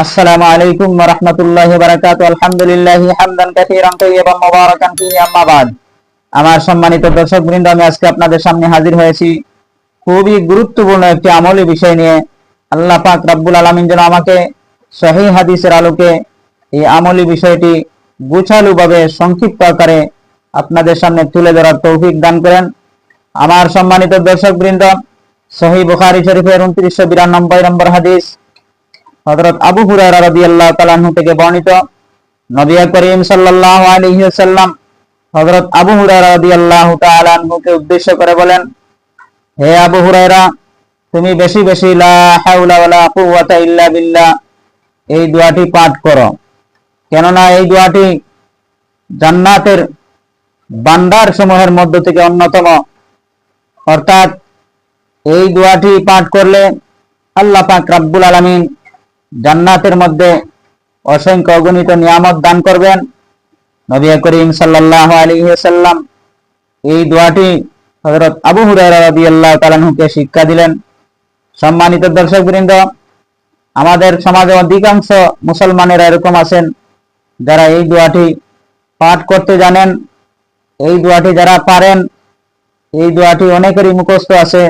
আসসালামু আলাইকুম ওয়া রাহমাতুল্লাহি ওয়া বারাকাতুহু। আলহামদুলিল্লাহ হামদান কাসীরান তাইয়্যিবান মুবারাকান ফীহি। আম্মা বাদ, আমার সম্মানিত দর্শকবৃন্দ, আমি আজকে আপনাদের সামনে হাজির হয়েছি খুবই গুরুত্বপূর্ণ একটি আমলি বিষয় নিয়ে। আল্লাহ পাক রাব্বুল আলামিন যেন আমাকে সহিহ হাদিসের আলোকে এই আমলি বিষয়টি গুছালুভাবে, সংক্ষিপ্ত আকারে আপনাদের সামনে তুলে ধরার তৌফিক দান করেন। আমার সম্মানিত দর্শকবৃন্দ সহি বুখারী শরীফের উনত্রিশশো বিরানব্বই নম্বর হাদিস হযরত আবু হুরায়রা রাদিয়াল্লাহু তাআলা আনহু থেকে বর্ণিত নবী করিম সাল্লাল্লাহু আলাইহি ওয়াসাল্লাম হযরত আবু হুরায়রা রাদিয়াল্লাহু তাআলা আনহুকে উদ্দেশ্য করে বলেন, হে আবু হুরায়রা, তুমি বেশি বেশি লা হাওলা ওয়ালা কুওয়াতা ইল্লা বিল্লাহ, এই দোয়াটি পাঠ করো। কেননা এই দোয়াটি জান্নাতের বান্দার সমূহের মধ্য থেকে অন্যতম। অর্থাৎ এই দোয়াটি পাঠ করলে আল্লাহ পাক রাব্বুল আলামিন জান্নাতের মধ্যে অসংখ্য অগণিত নিয়ামত দান করবেন। নবী করিম সাল্লাল্লাহু আলাইহি ওয়াসাল্লাম এই দোয়াটি হযরত আবু হুরায়রা রাদিয়াল্লাহু তাআলা আনহুকে শিক্ষা দিলেন। সম্মানিত দর্শকবৃন্দ, আমাদের সমাজে অধিকাংশ মুসলমানেরা এরকম আছেন যারা এই দোয়াটি পাঠ করতে জানেন। এই দোয়াটি যারা পারেন, এই দোয়াটি অনেকেরই মুখস্থ আছে।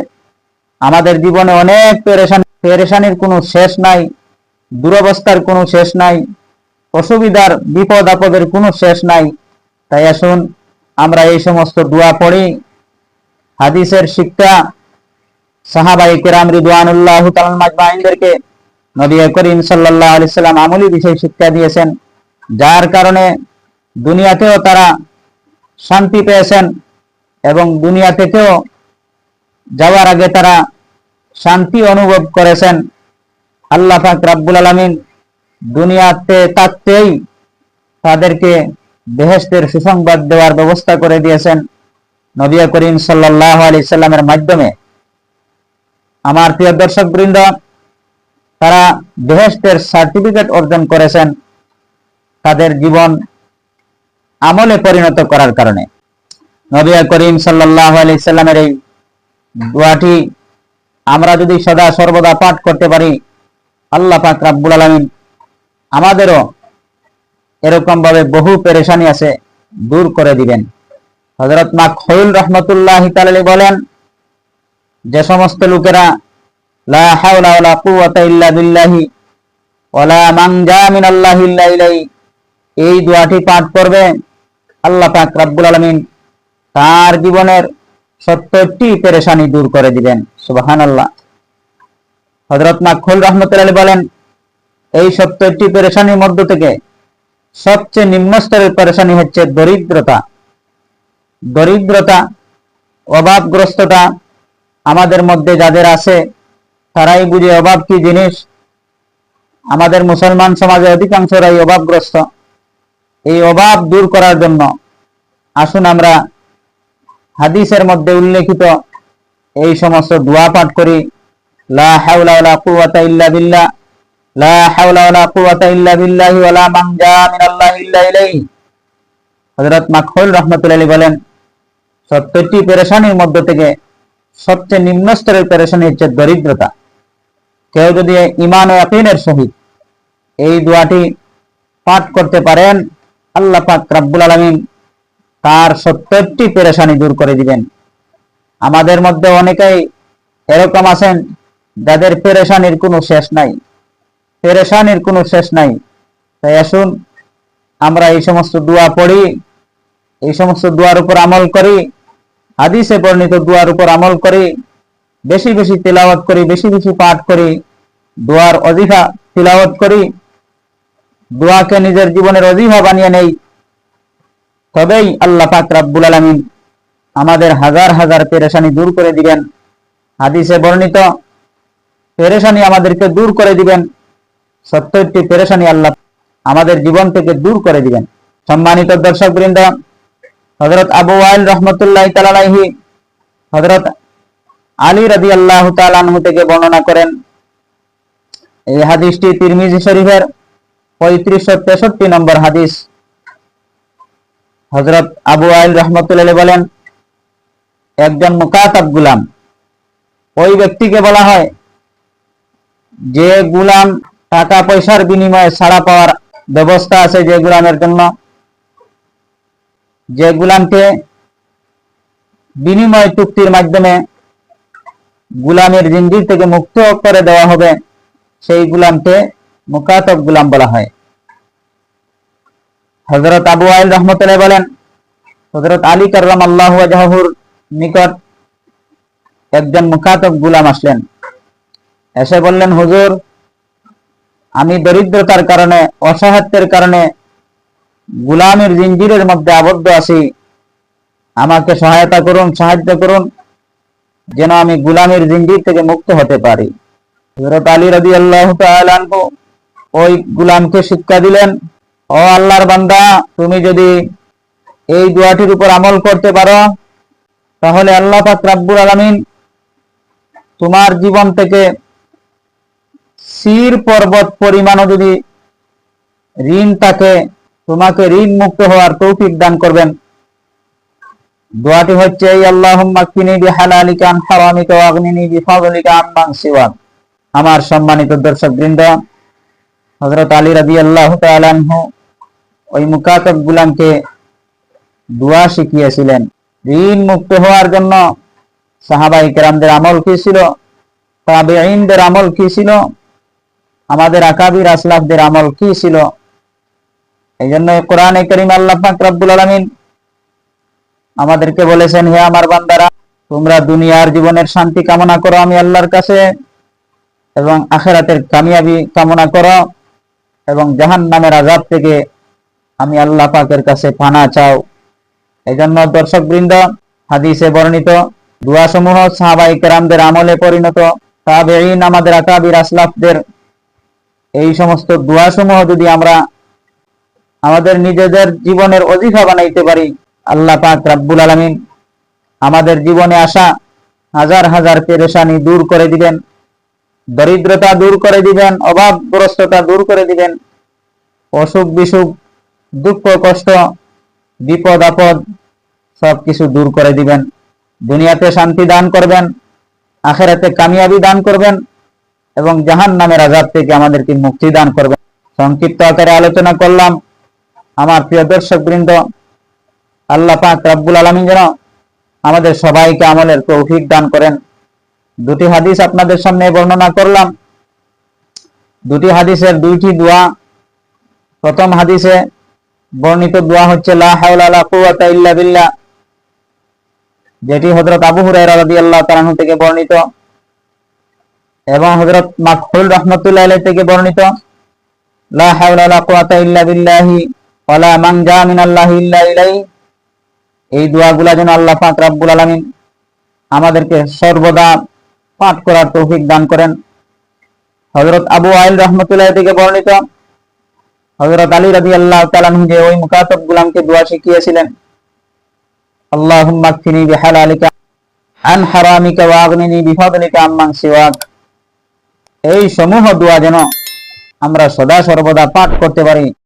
আমাদের জীবনে অনেক পেরেশানি, পেরেশানির কোনো শেষ নাই। দুরবস্থার কোনো শেষ নাই, অসুবিধার, বিপদ আপদের কোনো শেষ নাই। তাই আসুন, আমরা এই সমস্ত দোয়া পড়ি। হাদিসের শিক্ষা সাহাবাই কেরাম রিদওয়ানুল্লাহ তাআলা মাজমাইনদেরকে নবী করিম সাল্লাল্লাহু আলাইহি সাল্লাম আমলি বিষয় শিক্ষা দিয়েছেন, যার কারণে দুনিয়াতেও তারা শান্তি পেয়েছেন এবং দুনিয়া থেকেও যাওয়ার আগে তারা শান্তি অনুভব করেছেন। আল্লাহ পাক রাব্বুল আলামিন দুনিয়াতে থাকতেই তাদেরকে বেহেশতের সুসংবাদ দেওয়ার ব্যবস্থা করে দিয়েছেন নবী করিম সাল্লাল্লাহু আলাইহি সাল্লামের মাধ্যমে। আমার প্রিয় দর্শক বৃন্দ তারা বেহেশতের সার্টিফিকেট অর্জন করেছেন তাদের জীবন আমলে পরিণত করার কারণে। নবী করিম সাল্লাল্লাহু আলাইহি সাল্লামের এই দোয়াটি আমরা যদি সদা সর্বদা পাঠ করতে পারি আল্লাহ পাক রাব্বুল আলামিন আমাদেরও এরকম ভাবে বহু পেরেশানি আছে দূর করে দিবেন। হযরত মাকহুল রাহমাতুল্লাহি তাআলা বলেন, যে সমস্ত লোকেরা, লা হাওলা ওয়ালা কুওয়াতা ইল্লা বিল্লাহি ওয়ালা মানজা মিনাল্লাহি ইল্লা ইলাইহি, এই দোয়াটি পাঠ করবে আল্লাহ পাক রাব্বুল আলামিন তার জীবনের সত্তরটি পেরেশানি দূর করে দিবেন। সুবহানাল্লাহ। হযরত মাকহুল রাহমাতুল্লাহি বলেন, এই সত্তরটি পেরেশানির মধ্য থেকে সবচেয়ে নিম্ন স্তরের পেরেশানি হচ্ছে দরিদ্রতা। দরিদ্রতা, অভাবগ্রস্ততা আমাদের মধ্যে যাদের আছে, তারাই বুঝে অভাব কি জিনিস? আমাদের মুসলমান সমাজে অধিকাংশরাই অভাবগ্রস্ত। এই অভাব দূর করার জন্য আসুন আমরা হাদিসের মধ্যে উল্লেখিত এই সমস্ত দোয়া পাঠ করি। হাওলা ওয়ালা কুওয়াতা ইল্লা বিল্লাহ। লা হাওলা ওয়ালা কুওয়াতা ইল্লা বিল্লাহি ওয়ালা মানজা মিনাল্লাহি ইল্লা ইলাইহি। হযরত মাকহুল রাহমাতুল্লাহি বলেন 70টি পেরেশানির মধ্য থেকে সবচেয়ে নিম্ন স্তরের পেরেশানি হচ্ছে দরিদ্রতা। কেউ যদি ইমান ও ইয়াকিনের সহিত এই দোয়াটি পাঠ করতে পারেন, আল্লাহ পাক রাব্বুল আলামিন তার সত্তরটি পেরেশানি দূর করে দিবেন। আমাদের মধ্যে অনেকেই এরকম আছেন যাদের পেরেশানির কোনো শেষ নাই। পেরেশানির কোনো শেষ নাই। তাই আসুন, আমরা এই সমস্ত দোয়া পড়ি, এই সমস্ত দোয়ার উপর আমল করি, হাদিসে বর্ণিত দোয়ার উপর আমল করি, বেশি বেশি তিলাওয়াত করি, বেশি বেশি পাঠ করি, দোয়ার অজিফা তিলাওয়াত করি, দোয়াকে নিজের জীবনের অজিফা বানিয়ে নেই। তবেই আল্লাহ পাক রাব্বুল আলামিন আমাদের হাজার হাজার পেরেশানি দূর করে দিবেন। হাদিসে বর্ণিত পেরেশানি আমাদেরকে দূর করে দিবেন। সত্তরটি পেরেশানি আল্লাহ আমাদের জীবন থেকে দূর করে দিবেন। সম্মানিত দর্শক বৃন্দ হজরত আবু ওয়াইল রহমতুল্লাহ তালাহি হজরত আলী রাদি আল্লাহ তালানহু থেকে বর্ণনা করেন, এই হাদিসটি তিরমিজি শরীফের পঁয়ত্রিশশো তেষট্টি নম্বর হাদিস। হজরত আবু আইল রহমতুল্লাহ বলেন, একজন মুকাতাব গুলাম, ওই ব্যক্তিকে বলা হয় যে গুলাম টাকা পয়সার বিনিময়ে ছাড়া পাওয়ার ব্যবস্থা আছে যে গুলামের জন্য, যে গুলামকে বিনিময় চুক্তির মাধ্যমে গুলামের জিন্দির থেকে মুক্ত করে দেওয়া হবে, সেই গুলামকে মুকাতব গুলাম বলা হয়। হজরত আবু আইল রহমতুল্লাহ বলেন হজরত আলী কার্রাম আল্লাহ জাহুর নিকট একজন মুকাতব গুলাম আসলেন। এসে বললেন, হুজুর, আমি দরিদ্রতার কারণে, অসহায়ত্বের কারণে গুলামের জিঞ্জিরের মধ্যে আবদ্ধ আছি। আমাকে সহায়তা করুন, সাহায্য করুন, যেন আমি গুলামের জিঞ্জির থেকে মুক্ত হতে পারি। হযরত আলী তাআলা আনহু ওই গুলামকে শিক্ষা দিলেন, ও আল্লাহর বান্দা, তুমি যদি এই দোয়াটির উপর আমল করতে পারো, তাহলে আল্লাহ পাক রাব্বুল আলামিন তোমার জীবন থেকে সির পর্বত পরিমাণও যদি ঋণ থাকে, তোমাকে ঋণ মুক্ত হওয়ার তৌফিক দান করবেন। দোয়াটি হচ্ছে আমার সম্মানিত দর্শক বৃন্দ, হযরত আলী তাআলা আনহু ওই মুকাতাব গুলামকে দোয়া শিখিয়েছিলেন। ঋণ মুক্ত হওয়ার জন্য সাহাবাই কেরামদের আমল কি ছিল? তাবেঈনদের আমল কি ছিল? আমাদের আকাবির আসলাফদের আমল কি ছিল? এই জন্য কোরআনে করিম আল্লাহ আলামিন আমাদেরকে বলেছেন, হে আমার বান্দারা, তোমরা দুনিয়ার জীবনের শান্তি কামনা করো আমি আল্লাহর কাছে এবং আখেরাতের কামিয়াবি কামনা করো এবং জাহান নামের আজাব থেকে আমি আল্লাহ পাকের কাছে পানা চাও। এই জন্য দর্শক বৃন্দ হাদিসে বর্ণিত দুয়াসমূহ সাহাবাই কেরামদের আমলে পরিণত। তাবেঈন আমাদের আকাবির আসলাফদের এই সমস্ত দুয়াসমূহ যদি আমরা আমাদের নিজেদের জীবনের অজিফা বানাইতে পারি, আল্লাহ পাক রাব্বুল আলামিন আমাদের জীবনে আসা হাজার হাজার পেরেশানি দূর করে দিবেন, দরিদ্রতা দূর করে দিবেন, অভাবগ্রস্ততা দূর করে দিবেন, অসুখ বিসুখ, দুঃখ কষ্ট, বিপদ আপদ সবকিছু দূর করে দিবেন, দুনিয়াতে শান্তি দান করবেন, আখেরাতে কামিয়াবি দান করবেন এবং জাহান নামের আজাব থেকে আমাদেরকে মুক্তি দান করবেন সংক্ষিপ্ত আকারে আলোচনা করলাম। আমার প্রিয় দর্শক বৃন্দ আল্লাহ পাক রাব্বুল আলামিন যেন আমাদের সবাইকে আমলের তৌফিক দান করেন। দুটি হাদিস আপনাদের সামনে বর্ণনা করলাম। দুটি হাদিসের দুইটি দোয়া। প্রথম হাদিসে বর্ণিত দোয়া হচ্ছে, লা হাওলা লা কুওয়াতা ইল্লা বিল্লাহ যেটি হযরত আবু হুরায়রা রাদিয়াল্লাহু তাআলা থেকে বর্ণিত। এবং হযরত মাকহুল রাহমাতুল্লাহ আলাইহি থেকে বর্ণিত, লা হাওলা লা কুওয়াতা ইল্লা বিল্লাহি ওয়ালা মানজা মিনাল্লাহি ইল্লা ইলাইহি এই দোয়াগুলা যেন আল্লাহ পাক রাব্বুল আলামিন আমাদেরকে সর্বদা পাঠ করার তৌফিক দান করেন। হযরত আবু আইল রাহমাতুল্লাহ থেকে বর্ণিত, হযরত আলী রাদিয়াল্লাহু তাআলা যে ওই মুকাতাব গুলামকে দোয়া শিখিয়েছিলেন, আল্লাহুম্মা কফিনি বিহালালিকা আন হারামিকা ওয়া আগনিনি বিফাদলিকা আম্মান সিওয়াক। এই সমূহ দোয়া যেন আমরা সদা সর্বদা পাঠ করতে পারি।